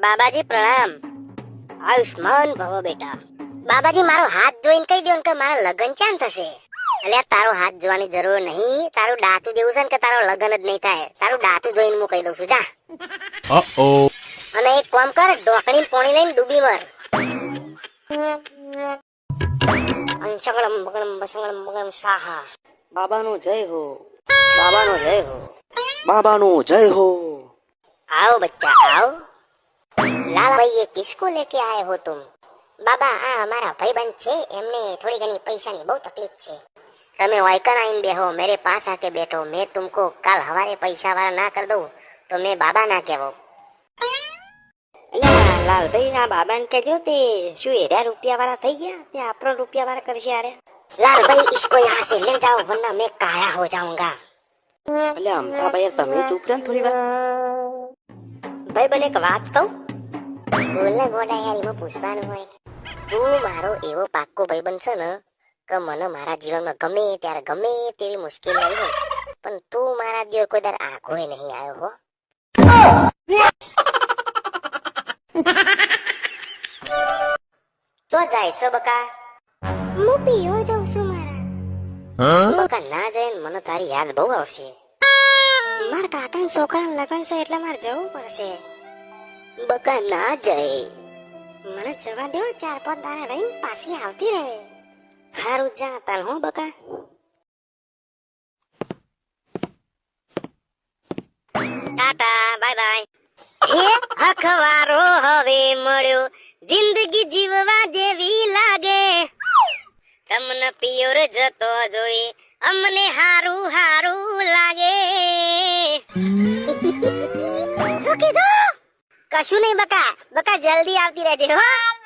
બાબાજી પ્રણામ. આયુષ્માન ભવો બેટા. બાબાજી મારો હાથ જોઈને કહી દો કે મારા લગ્ન ક્યાં થશે? એટલે તારો હાથ જોવાની જરૂર નહીં. તારું ડાતું જેવું છે ને કે તારો લગ્ન જ નહીં થાય. તારું ડાતું જોઈને હું કહી દઉં છું. જા. અને એક કામ કર ઢોકણી પોણી લઈને ડૂબી મર. અંશગણમ બગણમ બસંગણમ બગણમ સાહા. બાબાનો જય હો. બાબાનો જય હો. બાબાનો જય હો. આવો બચ્ચા આવો. લાલા ભાઈએ કિસકો લેકે આયે હો તુમ બાબા આ અમારા ભાઈબંધ છે એમને થોડી ઘણી પૈસાની બહુ તકલીફ છે. તમે વાયકણ આઈને બેહો મેરે પાસ આકે બેઠો મેં તુમકો કાલ હવારે પૈસા વાળા ના કર દઉં તો મેં બાબા ના કહેવો લાલભાઈ ના બાબાને કહેજો તે શું એરા રૂપિયા વાળા થઈ ગયા? તે આપણો રૂપિયા વાળા કરશે અરે લાલભાઈ ઇસકો યહાં સે લે જાઓ વરના મેં કાયા હો જાઉંગા. અલ્યા અમતાભાઈ તમે ચૂપ રહો થોડી વાર. ભાઈ બને એક વાત કહું? બોલને ગોડા યાર એમાં પૂછવાનું હોય. તું મારો એવો પાક્કો ભાઈબંધ છે ને કે મને મારા જીવનમાં ગમે ત્યારે ગમે તેવી મુશ્કેલી આવી હોય. પણ તું મારા દિવસ કોઈ દર આઘોય નહીં આવ્યો હો. તો જાય છે બકા. હું પીવો જાઉં છું મારા. બકા ના જાય ને મને તારી યાદ બહુ આવશે. મારા કાકાના છોકરાના લગ્ન છે એટલે મારે જવું પડશે. બકા ના જાય. મને જવા દો ચાર પાંચ દાડા રહીને પાછી આવતી રહે. હારું જા તાલ હું બકા. Tata bye bye. હે અખવારો હવે મળ્યો. જિંદગી જીવવા જેવી લાગે. તમને પિયોર જતો જોઈ અમને હારું હારું લાગે. શું કીધું? કશું નહીં બકા. બકા જલ્દી આવતી રહેજે. હો